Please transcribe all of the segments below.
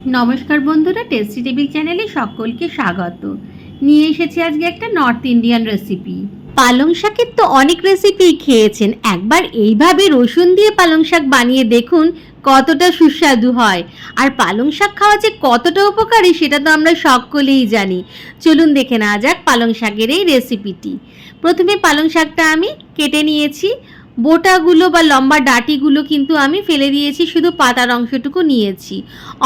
নমস্কার বন্ধুরা tasty table চ্যানেলে সকলকে স্বাগত। নিয়ে এসেছি আজকে একটা নর্থ ইন্ডিয়ান রেসিপি পালং শাকের তো অনেক রেসিপি খেয়েছেন। একবার এইভাবে রসুন দিয়ে পালং শাক বানিয়ে দেখুন কতটা সুস্বাদু হয়। আর পালং শাক খাওয়া যে কতটা উপকারী সেটা তো আমরা সকলেই জানি। চলুন দেখে নেওয়া যাক পালং শাকের এই রেসিপিটি প্রথমে পালং শাকটা আমি কেটে নিয়েছি। বোটাগুলো বা লম্বা ডাটিগুলো কিন্তু আমি ফেলে দিয়েছি, শুধু পাতার অংশটুকু নিয়েছি।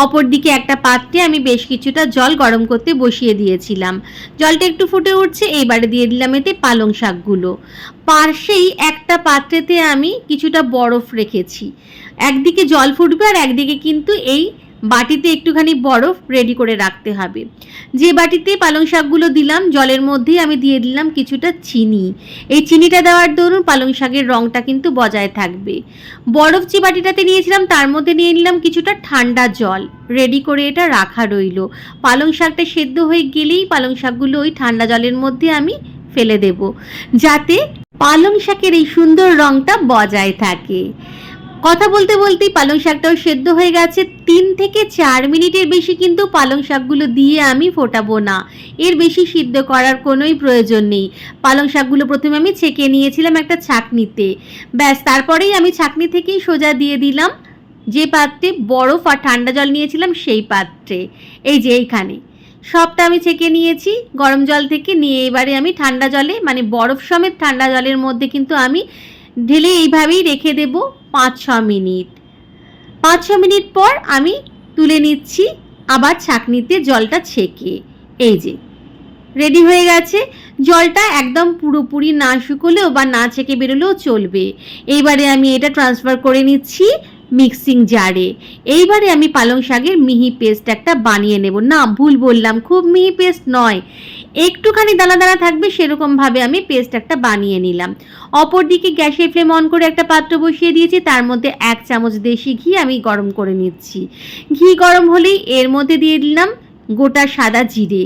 অপরদিকে একটা পাত্রে আমি বেশ কিছুটা জল গরম করতে বসিয়ে দিয়েছিলাম। জলটা একটু ফুটে উঠছে, এইবারে দিয়ে দিলাম এতে পালং শাকগুলো। পার্শ্বেই একটা পাত্রেতে আমি কিছুটা বরফ রেখেছি। একদিকে জল ফুটবে আর একদিকে কিন্তু এই বাটিতে একটুখানি বরফ রেডি করে রাখতে হবে। যে বাটিতে পালং শাকগুলো দিলাম, জলের মধ্যেই আমি দিয়ে দিলাম কিছুটা চিনি। এই চিনিটা দেওয়ার দরুন পালং শাকের রঙটা কিন্তু বজায় থাকবে। বরফ যে বাটিটাতে নিয়েছিলাম, তার মধ্যে নিয়ে নিলাম কিছুটা ঠান্ডা জল। রেডি করে এটা রাখা রইল। পালং শাকটা সেদ্ধ হয়ে গেলেই পালং শাকগুলো ওই ঠান্ডা জলের মধ্যে আমি ফেলে দেব। যাতে পালং শাকের এই সুন্দর রঙটা বজায় থাকে। কথা বলতে বলতেই পালং শাকটাও সেদ্ধ হয়ে গেছে। তিন থেকে চার মিনিটের বেশি কিন্তু পালং শাকগুলো দিয়ে আমি ফোটাবো না। এর বেশি সিদ্ধ করার কোনোই প্রয়োজন নেই। পালং শাকগুলো প্রথমে আমি ছেঁকে নিয়েছিলাম একটা ছাকনিতে। ব্যাস, তারপরেই আমি ছাকনি থেকেই সোজা দিয়ে দিলাম। যে পাত্রে বরফ আর ঠান্ডা জল নিয়েছিলাম সেই পাত্রে। এই যে এইখানে। সবটা আমি ছেঁকে নিয়েছি, গরম জল থেকে নিয়ে এবারে আমি ঠান্ডা জলে মানে বরফ সমেত ঠান্ডা জলের মধ্যে কিন্তু আমি ঢেলে এইভাবেই রেখে দেব পাঁচ ছ মিনিট। পাঁচ ছ মিনিট পর আমি তুলে নিচ্ছি আবার ছাঁকনিতে জলটা ছেঁকে। এই যে, রেডি হয়ে গেছে। জলটা একদম পুরোপুরি না শুকলেও বা না ছেঁকে বেরোলেও চলবে। এইবারে আমি এটা ট্রান্সফার করে নিচ্ছি। মিক্সিং জারে। এইবারে আমি পালং শাকের মিহি পেস্ট একটা বানিয়ে নেব। না, ভুল বললাম, খুব মিহি পেস্ট নয়। একটুখানি দানা দানা থাকবে, সেরকমভাবে আমি পেস্ট একটা বানিয়ে নিলাম। অপরদিকে গ্যাসের ফ্লেম অন করে একটা পাত্র বসিয়ে দিয়েছি, তার মধ্যে এক চামচ দেশি ঘি আমি গরম করে নিচ্ছি। ঘি গরম হলেই এর মধ্যে দিয়ে দিলাম গোটা সাদা জিরে।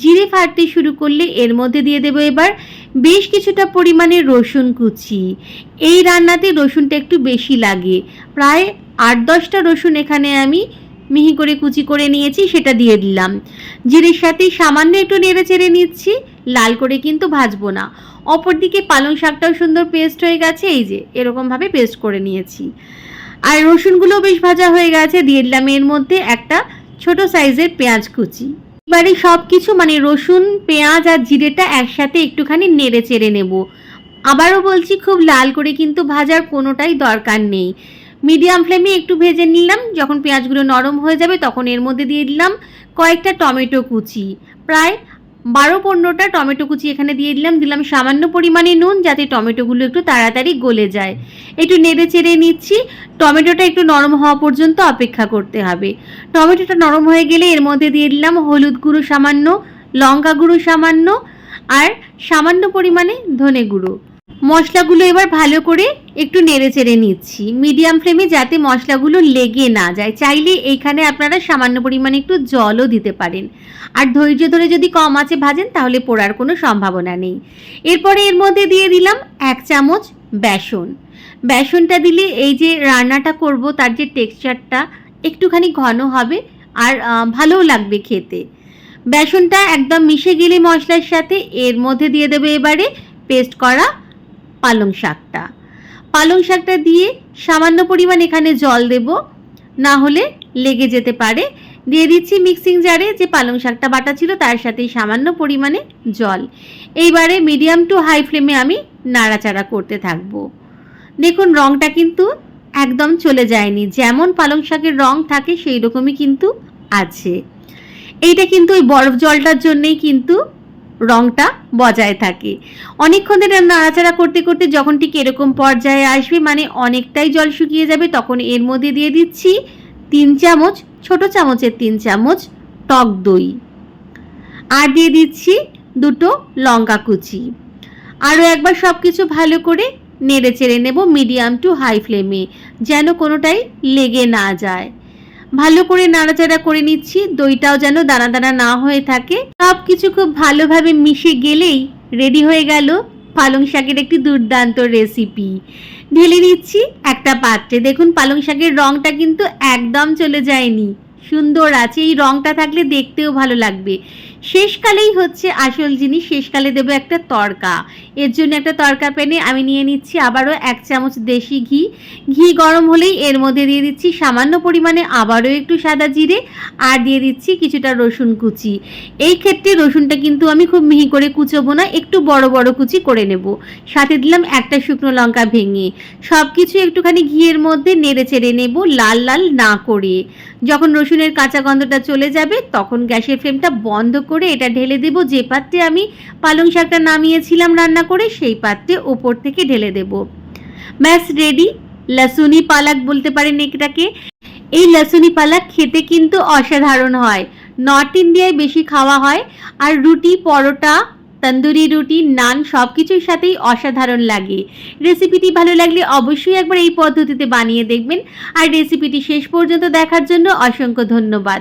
জিরে ফাটতে শুরু করলে এর মধ্যে দিয়ে দেবো এবার বেশ কিছুটা পরিমাণে রসুন কুচি। এই রান্নাতে রসুনটা একটু বেশি লাগে। প্রায় আট দশটা রসুন এখানে আমি মিহি করে কুচি করে নিয়েছি, সেটা দিয়ে দিলাম। জিরের সাথে সামান্য একটু নেড়ে চেড়ে নিচ্ছি, লাল করে কিন্তু ভাজবো না। অপরদিকে পালং শাকটাও সুন্দর পেস্ট হয়ে গেছে, এই যে এরকমভাবে পেস্ট করে নিয়েছি। আর রসুনগুলো বেশ ভাজা হয়ে গেছে, দিয়ে দিলাম এর মধ্যে একটা ছোট সাইজের পেঁয়াজ কুচি। এবারে সব কিছু মানে রসুন, পেঁয়াজ আর জিরেটা একসাথে একটুখানি নেড়ে চেড়ে নেব। আবারও বলছি, খুব লাল করে কিন্তু ভাজার কোনোটাই দরকার নেই। মিডিয়াম ফ্লেমে একটু ভেজে নিলাম, যখন পেঁয়াজগুলো নরম হয়ে যাবে তখন এর মধ্যে দিয়ে দিলাম কয়েকটা টমেটো কুচি। প্রায় বারো পনেরোটা টমেটো কুচি এখানে দিয়ে দিলাম। দিলাম সামান্য পরিমাণে নুন যাতে টমেটোগুলো একটু তাড়াতাড়ি গলে যায়। একটু নেড়ে চেড়ে নিচ্ছি। টমেটোটা একটু নরম হওয়া পর্যন্ত অপেক্ষা করতে হবে। টমেটোটা নরম হয়ে গেলে এর মধ্যে দিয়ে দিলাম হলুদ গুঁড়ো সামান্য, লঙ্কা গুঁড়ো সামান্য, আর সামান্য পরিমাণে ধনে গুঁড়ো। মশলাগুলো এবার ভালো করে একটু নেড়ে চেড়ে নিচ্ছি। মিডিয়াম ফ্লেমে যাতে মশলাগুলো লেগে না যায়। চাইলে এইখানে আপনারা সামান্য পরিমাণে একটু জলও দিতে পারেন। আর ধৈর্য ধরে যদি কম আছে ভাজেন, তাহলে পোড়ার কোনো সম্ভাবনা নেই। এরপরে এর মধ্যে দিয়ে দিলাম এক চামচ বেসন। বেসনটা দিলে এই যে রান্নাটা করব, তার যে টেক্সচারটা একটুখানি ঘন হবে আর ভালোও লাগবে খেতে। বেসনটা একদম মিশে গেলে মশলার সাথে এর মধ্যে দিয়ে দেবে এবারে পেস্ট করা পালং শাকটা। পালং শাকটা দিয়ে সামান্য পরিমাণ এখানে জল দেব। না হলে লেগে যেতে পারে। দিয়ে দিচ্ছি মিক্সিং জারে যে পালং শাকটা বাটা ছিল তার সাথে সামান্য পরিমাণে জল। এইবারে মিডিয়াম টু হাই ফ্লেমে আমি নাড়াচাড়া করতে থাকব। দেখুন রংটা কিন্তু একদম চলে যায়নি। যেমন পালং শাকের রং থাকে সেই রকমই কিন্তু আছে। এইটা কিন্তু ওই বরফ জলটার জন্যেই কিন্তু রংটা বজায় থাকে। অনেকক্ষণ ধরে নাড়াচাড়া করতে করতে যখন ঠিক এরকম পর্যায়ে আসবে মানে অনেকটাই জল শুকিয়ে যাবে, তখন এর মধ্যে দিয়ে দিচ্ছি তিন চামচ, ছোট চামচের তিন চামচ টক দই। আর দিয়ে দিচ্ছি দুটো লঙ্কা কুচি। আরও একবার সব কিছু ভালো করে নেড়ে চেড়ে নেব মিডিয়াম টু হাই ফ্লেমে, যেন কোনোটাই লেগে না যায়। ভালো করে নাড়াচাড়া করে নিচ্ছি। দইটাও যেন দানা দানা না হয়ে থাকে। সব কিছু খুব ভালোভাবে মিশে গেলেই রেডি হয়ে গেল পালং শাকের একটি দুর্দান্ত রেসিপি ঢেলে নিচ্ছি একটা পাত্রে। দেখুন, পালং শাকের রংটা কিন্তু একদম চলে যায়নি। সুন্দর আছে। এই রংটা থাকলে দেখতেও ভালো লাগবে। শেষকালেই হচ্ছে আসল জিনিস শেষকালে দেবো একটা তরকা। এর জন্য একটা তরকা প্যানে আমি নিয়ে নিচ্ছি আবারও এক চামচ দেশি ঘি। ঘি গরম হলেই এর মধ্যে দিয়ে দিচ্ছি সামান্য পরিমাণে আবারও একটু সাদা জিরে আর দিয়ে দিচ্ছি কিছুটা রসুন কুচি। এই ক্ষেত্রে রসুনটা কিন্তু আমি খুব মিহি করে কুচোবো না, একটু বড় বড় কুচি করে নেব। সাথে দিলাম একটা শুকনো লঙ্কা ভেঙে। সব কিছু একটুখানি ঘিয়ের মধ্যে নেড়ে চেড়ে নেব লাল লাল না করে। যখন রসুনের কাঁচা গন্ধটা চলে যাবে, তখন গ্যাসের ফ্লেমটা বন্ধ করে এটা ঢেলে দেব। যে পাত্রে আমি পালং শাকটা নামিয়েছিলাম রান্না করে, সেই পাত্রে ওপর থেকে ঢেলে দেব। ব্যাস রেডি লসুনি পালাক বলতে পারেন এটাকে। এই লসুনি পালাক খেতে কিন্তু অসাধারণ হয়। নর্থ ইন্ডিয়ায় বেশি খাওয়া হয়। আর রুটি, পরোটা, তন্দুরি রুটি, নান সব কিছুর সাথেই অসাধারণ লাগে। রেসিপিটি ভালো লাগলে অবশ্যই একবার এই পদ্ধতিতে বানিয়ে দেখবেন। আর রেসিপিটি শেষ পর্যন্ত দেখার জন্য অসংখ্য ধন্যবাদ।